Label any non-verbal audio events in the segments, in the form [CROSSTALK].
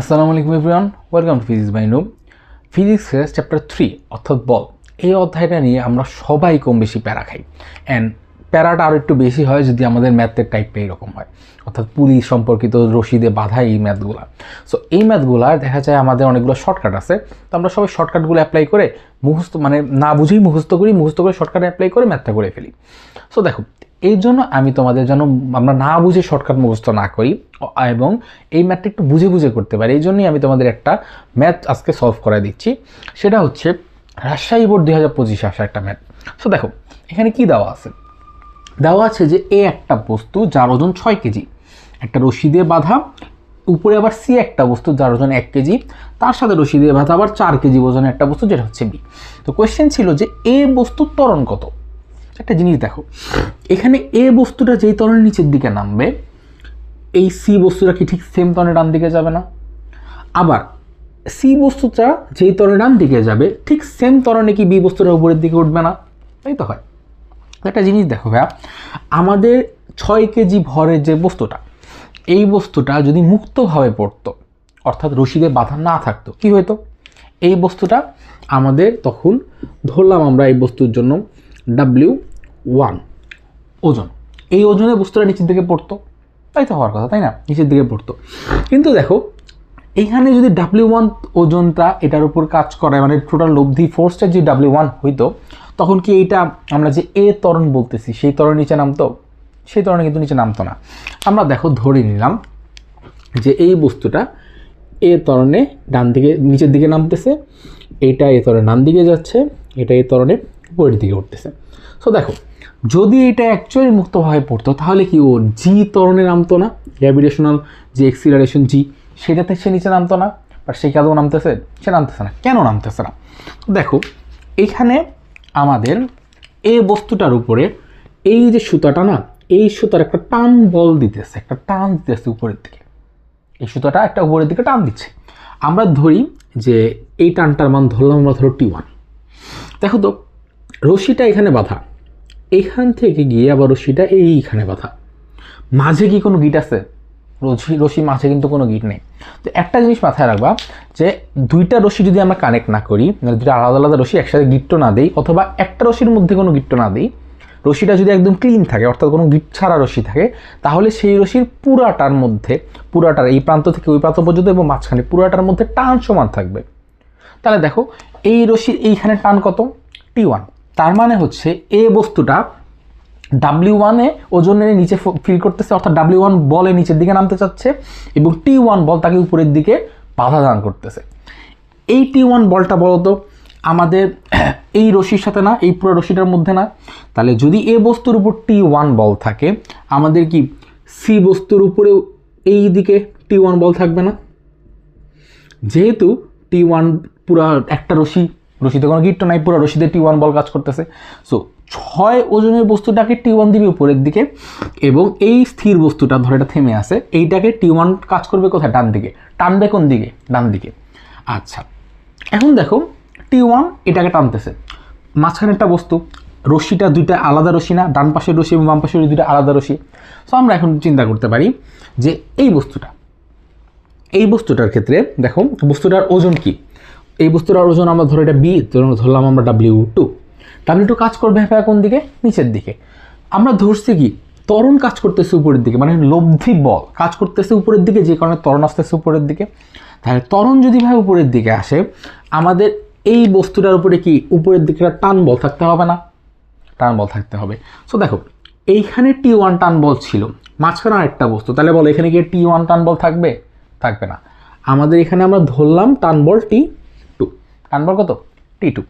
আসসালামু আলাইকুম everyone, welcome to physics by noob ফিজিক্সের চ্যাপ্টার থ্রি, অর্থাৎ বল, এই অধ্যায়টা নিয়ে আমরা সবাই কম বেশি প্যারা খাই। অ্যান্ড প্যারাটা আরও একটু বেশি হয় যদি আমাদের ম্যাথের টাইপটা এরকম হয়। অর্থাৎ পুলিশ সম্পর্কিত রশিদে বাধা এই ম্যাথগুলা। সো এই ম্যাথগুলা দেখা যায় আমাদের অনেকগুলো শর্টকাট আছে। তো আমরা সবাই শর্টকাটগুলো অ্যাপ্লাই করে মুখস্থ মানে না বুঝেই মুখস্থ করি, মুখস্থ করে শর্টকাট অ্যাপ্লাই করে ম্যাথটা করে ফেলি। সো দেখো এই জন্য আমি তোমাদের যেন আমরা না বুঝে শর্টকাট মুখস্থ না করি এবং এই ম্যাথটা একটু বুঝে বুঝে করতে পারি। এই জন্যই আমি তোমাদের একটা ম্যাথ আজকে সলভ করে দিচ্ছি। সেটা হচ্ছে রাজশাহী বোর্ড দুই হাজার পঁচিশে আসা একটা ম্যাথ সো দেখো, এখানে কি দেওয়া আছে? দেওয়া আছে যে এ একটা বস্তু যার ওজন ছয় কেজি। একটা রশি দিয়ে বাঁধা, উপরে আবার সি একটা বস্তু যার ওজন এক কেজি। তার সাথে রশি দিয়ে বাঁধা আবার চার কেজি ওজনের একটা বস্তু, যেটা হচ্ছে বি। তো কোয়েশ্চেন ছিল যে এ বস্তুর ত্বরণ কত? একটা জিনিস দেখো, এখানে এ বস্তুটা যেই ত্বরণের নিচের দিকে নামবে, এই সি বস্তুটা কি ঠিক সেম ত্বরণের ডান দিকে যাবে না? আবার, সি বস্তুটা যেই ত্বরণের ডান দিকে যাবে, ঠিক সেম ত্বরণে কি বি বস্তুটা উপরের দিকে উঠবে না? তাই তো হয়। একটা জিনিস দেখো ভাইয়া, আমাদের ছয় কেজি ভরের যে বস্তুটা, এই বস্তুটা যদি মুক্তভাবে পড়তো, অর্থাৎ রশিদে বাধা না থাকতো, কি হতো এই বস্তুটা আমাদের তখন ধরলাম আমরা এই বস্তুর জন্য ডাব্লিউ ওয়ান ওজন। এই ওজনে বস্তুটা নিচের দিকে পড়তো। তাই তো হওয়ার কথা, তাই না? নিচের দিকে পড়তো। কিন্তু দেখো, এইখানে যদি ডাব্লিউ ওয়ান ওজনটা এটার উপর কাজ করে মানে টোটাল লব্ধি ফোর্সটা যে ডাব্লিউ ওয়ান হইতো, তখন কি এইটা আমরা যে এ তরণ বলতেছি, সেই ত্বরণ নিচে নামতো? সেই তরণে কিন্তু নিচে নামতো না। আমরা দেখো, ধরে নিলাম যে এই বস্তুটা এ তরণে ডান দিকে, নিচের দিকে নামতেছে, এটা এ তরণে ডান দিকে যাচ্ছে, এটা এ ত্বরণে উপরের দিকে উঠতেছে। সো দেখো, যদি এটা অ্যাকচুয়ালি মুক্তভাবে পড়তো, তাহলে কি ও জি তরণে নামতো না? গ্র্যাভিটেশনাল যে এক্সিলারেশন জি সেটাতে সে নিচে নামতো না? বাট সে কাজও নামতেছে? সে নামতেছে না। কেন নামতেছে না? দেখো এইখানে আমাদের এই বস্তুটার উপরে এই যে সুতাটা না, এই সুতার একটা টান বল দিতেছে, একটা টান দিতেছে উপরের দিকে। এই সুতাটা একটা উপরের দিকে টান দিচ্ছে। আমরা ধরি যে এই টানটার মান ধরলাম আমরা ধরো টি ওয়ান দেখো তো রশিটা এখানে বাঁধা। এখান থেকে গিয়ে আবার রশিটা এইখানে বাঁধা। মাঝে কি কোনো গিট আছে? রশি রশি মাঝে কিন্তু কোনো গিট নেই। তো একটা জিনিস মাথায় রাখবা যে দুইটা রশি যদি আমরা কানেক্ট না করি মানে দুইটা আলাদা আলাদা রশি একসাথে গিট্ট না দিই, অথবা একটা রশির মধ্যে কোনো গিট্ট না দিই, রশিটা যদি একদম ক্লিন থাকে, অর্থাৎ কোনো গিট ছাড়া রশি থাকে, তাহলে সেই রশির পুরাটার মধ্যে, পুরাটার এই প্রান্ত থেকে ওই প্রান্ত পর্যন্ত এবং মাঝখানে পুরাটার মধ্যে টান সমান থাকবে। তাহলে দেখো, এই রশির এইখানে টান কত? টি ওয়ান তার মানে হচ্ছে এ বস্তুটা ডাব্লিউ ওয়ানে ওজনের নিচে ফিল করতেছে, অর্থাৎ ডাব্লিউ ওয়ান বলে নিচের দিকে নামতে চাচ্ছে এবং টি ওয়ান বল তাকে উপরের দিকে বাধা দান করতেছে। এই টি ওয়ান বলটা বলতো, আমাদের [CLEARS THROAT] এই রশির সাথে না, এই পুরো রশিটার মধ্যে না, তাহলে যদি এ বস্তুর উপর টি ওয়ান বল থাকে, আমাদের কি সি বস্তুর উপরেও এই দিকে টি ওয়ান বল থাকবে না? যেহেতু টি ওয়ান পুরা একটা রশি রশিতে কোনো গিট্ট নাই, পুরো রশিতে টি ওয়ান বল কাজ করতেছে। সো ছয় ওজনের বস্তুটাকে টি ওয়ান দিবে উপরের দিকে এবং এই স্থির বস্তুটা ধরে এটা থেমে আছে, এইটাকে টি ওয়ান কাজ করবে কোথায়? ডান দিকে। টানবে কোন দিকে? ডান দিকে। আচ্ছা এখন দেখো টি ওয়ান এটাকে টানতেছে। মাঝখানে একটা বস্তু, রশিটা দুইটা আলাদা রশি না, ডান পাশের রশি এবং বাম পাশের দুইটা আলাদা রশি। সো আমরা এখন চিন্তা করতে পারি যে এই বস্তুটা, এই বস্তুটার ক্ষেত্রে দেখো বস্তুটার ওজন কি? এই বস্তুটার ওজন আমরা ধরো এটা বি ধরলাম আমরা ডাব্লিউ টু ডাব্লিউ টু কাজ করবে হ্যাঁ কোন দিকে? নিচের দিকে। আমরা ধরছি কি? ত্বরণ কাজ করতেছে উপরের দিকে মানে লব্ধি বল। কাজ করতেছে উপরের দিকে, যে কারণে তরণ আসতেছে উপরের দিকে। তাহলে তরণ যদি ভাই উপরের দিকে আসে, আমাদের এই বস্তুটার উপরে কি? উপরের দিকে টান বল থাকতে হবে না? টান বল থাকতে হবে। সো দেখো, এইখানে টি ওয়ান টান বল ছিল। মাঝখানে আরেকটা বস্তু। তাহলে বলো, এখানে গিয়ে টি ওয়ান টান বল থাকবে? থাকবে না। আমাদের এখানে আমরা ধরলাম টান বল টি বল কত? টি টু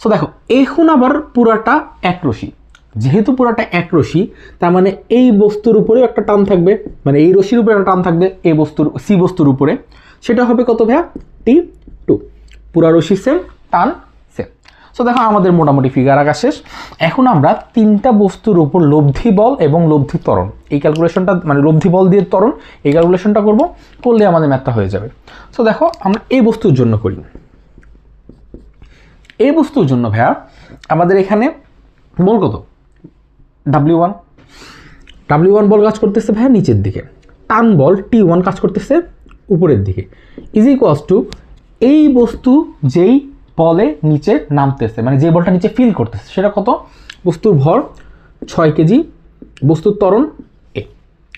সো দেখো এখন আবার পুরাটা এক রশি। যেহেতু পুরাটা এক রশি, তার মানে এই বস্তুর উপরেও একটা টান থাকবে। মানে এই রশির উপরে একটা টান থাকবে, এই বস্তুর সি বস্তুর উপরে। সেটা হবে কত ভাইয়া? টি টু পুরা রশি সেম টান সেম সো দেখো, আমাদের মোটামুটি ফিগার আঁকা শেষ। এখন আমরা তিনটা বস্তুর উপর লব্ধি বল এবং লব্ধি ত্বরণ। এই ক্যালকুলেশনটা মানে লব্ধি বল দিয়ে ত্বরণ, এই ক্যালকুলেশনটা করব, করলে আমাদের ম্যাথটা হয়ে যাবে। সো দেখো, আমরা এই বস্তুর জন্য করি। এই বস্তুর জন্য ভাইয়া আমাদের এখানে বল কত? ডাব্লিউ ওয়ান ডাব্লিউ ওয়ান বল কাজ করতেছে ভাইয়া নিচের দিকে। টান বল টি ওয়ান কাজ করতেছে উপরের দিকে। ইজ ইকুয়ালস টু এই বস্তু যেই বলে নিচে নামতেছে মানে যে বলটা নিচে ফিল করতেছে, সেটা কত? বস্তুর ভর ছয় কেজি, বস্তুর ত্বরণ এ।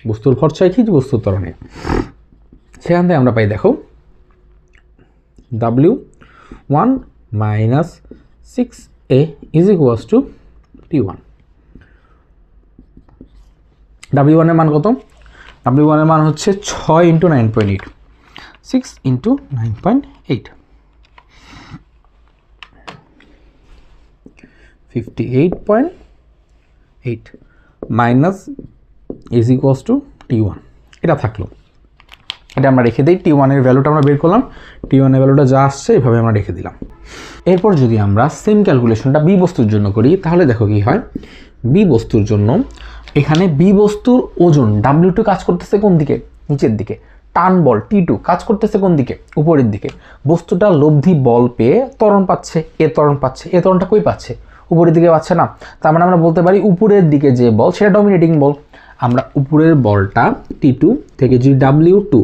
বস্তুর ভর ছয় কেজি, বস্তুর ত্বরণ এ। সেখান থেকে আমরা পাই দেখো W one minus six A is equals to T one W ওয়ানের মান কত? ডাব্লিউ ওয়ানের মান হচ্ছে ছয় into nine point eight six into nine point eight fifty eight point eight minus is equals to T one এটা থাকল। এটা আমরা রেখে দিই টি ওয়ানের ভ্যালুটা আমরা বের করলাম। টি ওয়ানের ভ্যালুটা যা আসছে, এভাবে আমরা রেখে দিলাম। এরপর যদি আমরা সেম ক্যালকুলেশনটা বি বস্তুর জন্য করি, তাহলে দেখো কি হয়? বি বস্তুর জন্য এখানে বি বস্তুর ওজন ডাব্লিউ টু কাজ করতেছে কোন দিকে? নিচের দিকে। টান বল টি টু কাজ করতেছে কোন দিকে? উপরের দিকে। বস্তুটা লব্ধি বল পেয়ে ত্বরণ পাচ্ছে। এ ত্বরণ পাচ্ছে। এ ত্বরণটা কই পাচ্ছে? উপরের দিকে পাচ্ছে না। তার মানে আমরা বলতে পারি উপরের দিকে যে বল, সেটা ডমিনেটিং বল। আমরা উপরের বলটা টি টু থেকে যদি ডাব্লিউ টু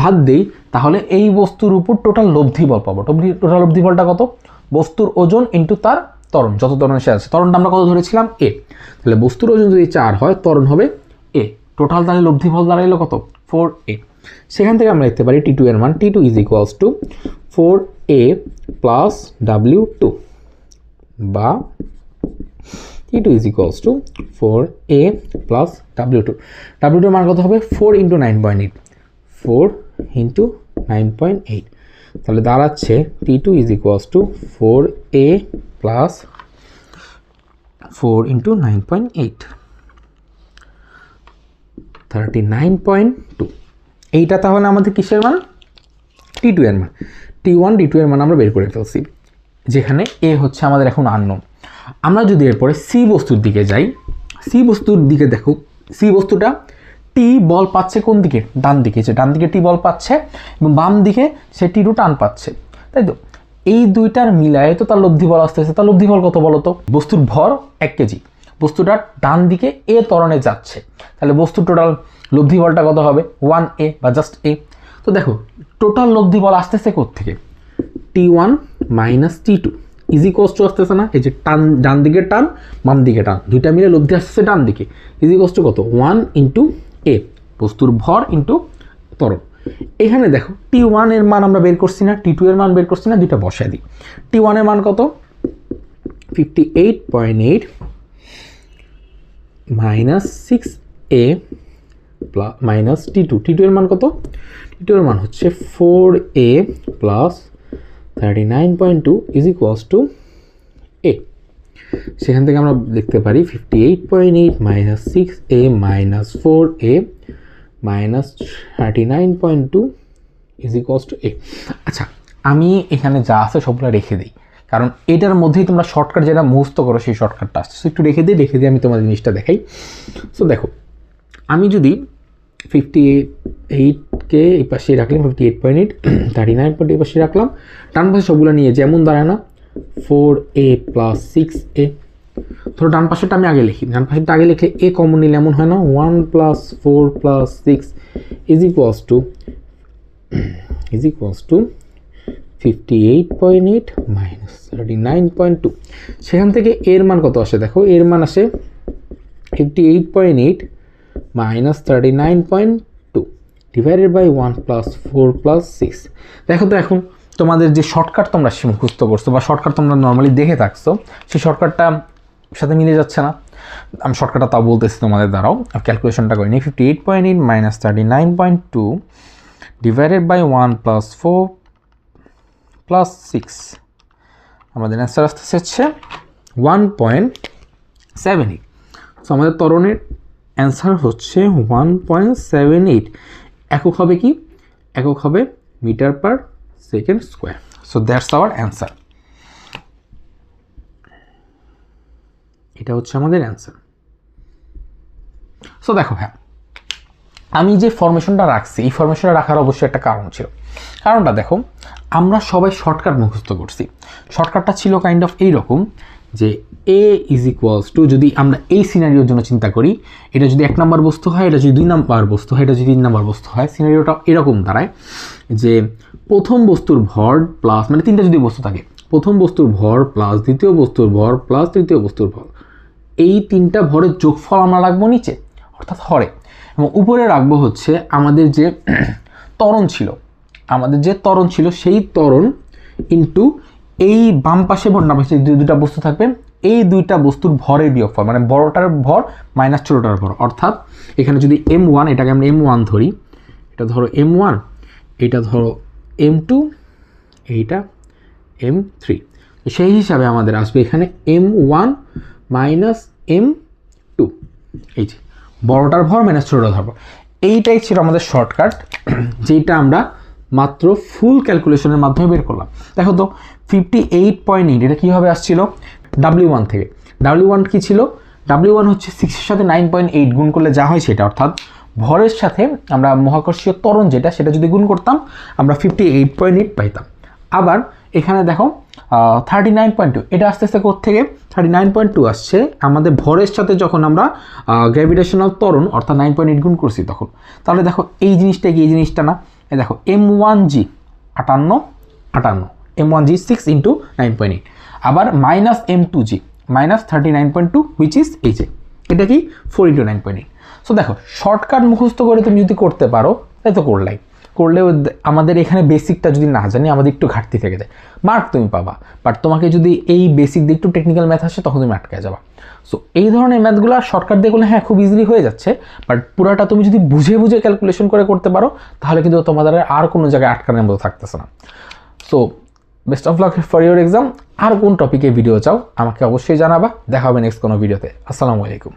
ভাগ দেই, তাহলে এই বস্তুর উপর টোটাল লব্ধি বল পাবো। টোটাল লব্ধি বলটা কত? বস্তুর ওজন ইন্টু তার ত্বরণ, যত ত্বরণ সে আছে। ত্বরণটা আমরা কত ধরেছিলাম? এ তাহলে বস্তুর ওজন যদি চার হয়, ত্বরণ হবে এ টোটাল তাহলে লব্ধি বল দাঁড়াইলো কত? ফোর এ সেখান থেকে আমরা লিখতে পারি টি টু এর মান T two is equals to four a plus W two বা T two is equals to four a plus W two W টুর মান কত হবে? Four into nine point eight four into nine point eight তাহলে দাঁড়াচ্ছে T two is equals to four a plus four into nine point eight thirty nine point two এইটা তাহলে আমাদের কিসের মান? টি টু এর মান। টি ওয়ান টি টু এর মান আমরা বের করে ফেলছি। যেখানে এ হচ্ছে আমাদের এখন আননোন আমরা যদি এরপরে সি বস্তুর দিকে যাই সি বস্তুর দিকে দেখো সি বস্তুটা টি বল পাচ্ছে কোন দিকে? ডান দিকে, যে ডান দিকে টি বল পাচ্ছে এবং বাম দিকে সে টি টু টান পাচ্ছে, তাই তো? এই দুইটার মিলায় তো তার লব্ধি বল আসতেছে, তার লব্ধি বল কত বলো তো বস্তুর ভর এক কেজি, বস্তুটা ডান দিকে এ ত্বরণে যাচ্ছে, তাহলে বস্তুর টোটাল লব্ধি বলটা কত হবে? ওয়ান এ বা জাস্ট এ তো দেখো টোটাল লব্ধি বল আসতেছে থেকে T one minus T two easy কষ্ট আসতেছে না, এই যে টান, ডান দিকে টান, বাম দিকে টান, দুইটা মিলে লব্ধি আসতেছে ডান দিকে। ইজি কষ্ট কত? ওয়ান ইন্টু এ বস্তুর ভর ইন্টু ত্বরণ। এখানে দেখো টি ওয়ানের মান আমরা বের করছি না টি টু এর মান বের করছি না, দুইটা বসায় দিই। টি ওয়ানের মান কত? Fifty eight point eight minus six a plus minus T two T two এর মান কত? টি টু এর মান হচ্ছে four a plus thirty nine point two is equals to a সেখান থেকে আমরা দেখতে পারি fifty eight point eight minus six a minus four a minus thirty nine point two is equals to a আচ্ছা আমি এখানে যা আছে সবগুলো রেখে দিই। কারণ এটার মধ্যেই তোমরা শর্টকাট যেটা মুহস্ত করো সেই শর্টকাটটা আসছে একটু রেখে দিই, রেখে দিয়ে আমি তোমাদের জিনিসটা দেখাই। সো দেখো, আমি যদি ফিফটি এইটকে এই [CLEARS THROAT] পাশে রাখলাম fifty eight point eight thirty nine point এই পাশে রাখলাম। ডান পাশে সবগুলো নিয়ে যেমন দাঁড়ায় না four a plus six a ধরো ডান পাশেরটা আমি আগে লিখি, ডান পাশেরটা আগে লিখে এ কমন নিলে এমন হয় না one plus four plus six is equals to is equals to fifty eight point eight minus thirty nine point two সেখান থেকে এর মান কত আসে দেখো, এর মান আসে fifty eight point eight minus thirty nine point divided by one plus four plus six দেখো তো এখন তোমাদের যে শর্টকাট তোমরা মুখস্থ করছ বা শর্টকাট তোমরা নর্মালি দেখে থাকছো, সেই শর্টকাটটা সাথে মিলে যাচ্ছে না। আমি শর্টকাটটা তাও বলতেছি তোমাদের দ্বারাও ক্যালকুলেশনটা করি নি fifty eight point eight minus thirty nine point two divided by one plus four plus six আমাদের অ্যান্সার আসতেছে হচ্ছে one point seven eight so আমাদের তরণের অ্যান্সার হচ্ছে ওয়ান পয়েন্ট সেভেন এইট একক হবে কি? একক হবে meter per second square. So that's our answer এটা হচ্ছে আমাদের অ্যান্সার সো দেখো হ্যাঁ আমি যে ফরমেশনটা রাখছি, এই ফরমেশনটা রাখার অবশ্যই একটা কারণ ছিল। কারণটা দেখো, আমরা সবাই শর্টকাট মুখস্থ করছি। শর্টকাটটা ছিল কাইন্ড অফ এইরকম যে এ ইজ ইকুয়ালস টু যদি আমরা এই সিনারিওর জন্য চিন্তা করি, এটা যদি এক নম্বর বস্তু হয়, এটা যদি দুই নম্বর বস্তু হয়, এটা যদি তিন নম্বর বস্তু হয় সিনারিওটা এরকম দাঁড়ায় যে প্রথম বস্তুর ভর প্লাস মানে তিনটা যদি বস্তু থাকে, প্রথম বস্তুর ভর প্লাস দ্বিতীয় বস্তুর ভর প্লাস তৃতীয় বস্তুর ভর, এই তিনটা ভরের যোগফল আমরা রাখব নিচে, অর্থাৎ হরে। এবং উপরে রাখব হচ্ছে আমাদের যে [CLEARS THROAT] তরণ ছিল। আমাদের যে তরণ ছিল, সেই তরণ ইন্টু এই বাম পাশে ভর, না পাশে যে দুইটা বস্তু থাকবে। এই দুইটা বস্তুর ভরের বিয়োগফল মানে বড়টার ভর মাইনাস ছোটোটার ভর। অর্থাৎ এখানে যদি এম ওয়ান এটাকে আমরা এম ওয়ান ধরি, এটা ধরো এম ওয়ান এটা ধরো এম টু এইটা এম থ্রি সেই হিসাবে আমাদের আসবে এখানে M one minus M two এই যে, বড়টার ভর মাইনাস ছোটোটার ভর। এইটাই ছিল আমাদের শর্টকাট যেটা আমরা মাত্র ফুল ক্যালকুলেশনের মাধ্যমে বের করলাম। দেখো তো ফিফটি এইট পয়েন্ট এইট এটা কীভাবে আসছিল? ডাব্লিউ ওয়ান থেকে। ডাব্লিউ ওয়ান কী ছিল? ডাব্লিউ ওয়ান হচ্ছে সিক্সের সাথে নাইন পয়েন্ট এইট গুণ করলে যা হয় সেটা, অর্থাৎ ভরের সাথে আমরা মহাকর্ষীয় ত্বরণ যেটা, সেটা যদি গুণ করতাম, আমরা ফিফটি এইট পয়েন্ট এইট পাইতাম। আবার এখানে দেখো থার্টি নাইন পয়েন্ট টু এটা আস্তে আস্তে থেকে থার্টি নাইন পয়েন্ট টু আসছে আমাদের ভরের সাথে যখন আমরা গ্র্যাভিটেশনাল ত্বরণ, অর্থাৎ নাইন পয়েন্ট এইট গুণ করছি তখন। তাহলে দেখো, এই জিনিসটা কি, এই জিনিসটা না? এই দেখো এম ওয়ান জি আটান্ন আটান্ন। M one g six into nine point eight আবার minus M two g minus thirty nine point two which is এই এ এটা কি four into nine point eight so দেখো শর্টকাট মুখস্থ করে তুমি যদি করতে পারো তাই তো করলাই। করলেও আমাদের এখানে বেসিকটা যদি না জানি, আমাদের একটু ঘাটতি থেকে যায়। মার্ক তুমি পাবা বাট তোমাকে যদি এই বেসিক দিয়ে একটু টেকনিক্যাল ম্যাথ আসে, তখন তুমি আটকে যাবা। সো এই ধরনের ম্যাথগুলো শর্টকাট দিয়ে করলে হ্যাঁ খুব ইজিলি হয়ে যাচ্ছে বাট পুরাটা তুমি যদি বুঝে বুঝে ক্যালকুলেশন করে করতে পারো, তাহলে কিন্তু তোমাদের আর কোনো জায়গায় আটকানোর মতো থাকতেছে না। So best of luck for your exam আর কোন টপিকে ভিডিও চাও, আমাকে অবশ্যই জানাবা। দেখা হবে নেক্সট কোনো ভিডিওতে আসসালামু আলাইকুম।